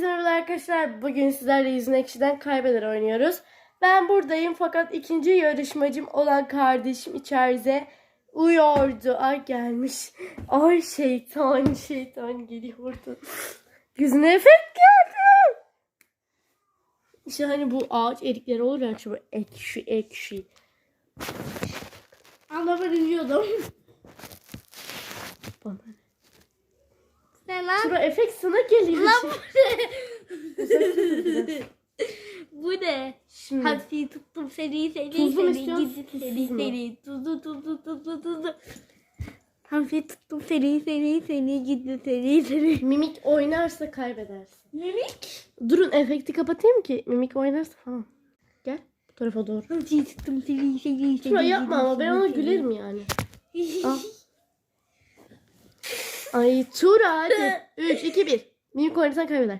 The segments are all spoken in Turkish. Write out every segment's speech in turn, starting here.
Herkese merhaba arkadaşlar. Bugün sizlerle Yüzün Ekşi'den kaybeder oynuyoruz. Ben buradayım fakat ikinci yarışmacım olan kardeşim içeride uyuyordu. Ay gelmiş. Ay şeytan şeytan geliyordu. Yüzüne efekt geldi. İşte hani bu ağaç erikleri olur ya şu ekşi ekşi. Ama ben uyuyordum. Bana. Ne lan? Şura efekt sana geliyor. Lan bu ne? bu ne? Hadi tuttum seni seni Tuzlu mu seni istiyorsun, tuzsuz seni mu? seni tuzlu tuzlu tuzlu tuzlu. Hamsi tuttum seni seni seni gidi seni seni. Mimik oynarsa kaybedersin. Mimik. Durun efekti kapatayım ki mimik oynarsa falan. Gel bu tarafa doğru. Hamsi tuttum seni seni seni. Şuraya yapma ama ben seni, ona seni. gülerim yani. Al. Ay Tura hadi. 3, 2, 1. Mimik oynarsan kaybeder.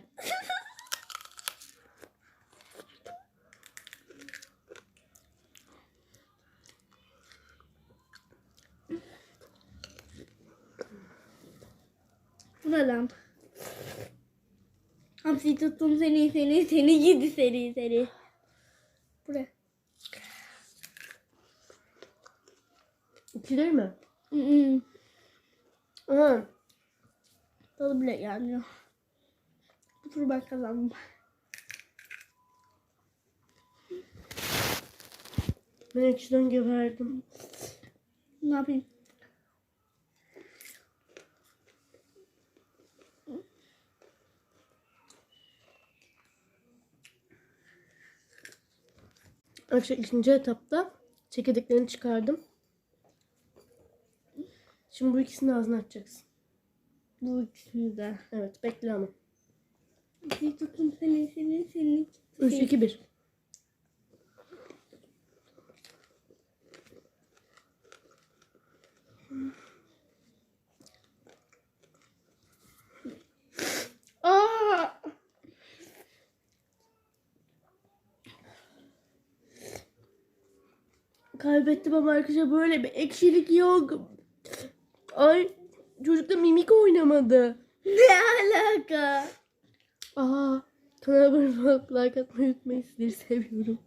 Bu ne lan? Hamsi tuttum seni seni seni gidi seni seni. Bu ne? İkilir mi? Mm-mm. Hı. Tadı bile gelmiyor. Bu turu ben kazandım. Ben ekşiden geberdim. Ne yapayım? Arkadaşlar ikinci etapta çekirdeklerini çıkardım. Şimdi bu ikisini ağzına açacaksın. Bu ikisini de. Evet bekle ama. Bir tutun seni seni seni. 3, 2, 1. Aa! Kaybettim ama arkadaşlar böyle bir ekşilik yok. Ay çocuk da mimik oynamadı. Ne alaka? Aa kanala abone olup like atmayı unutmayın. Sizleri seviyorum.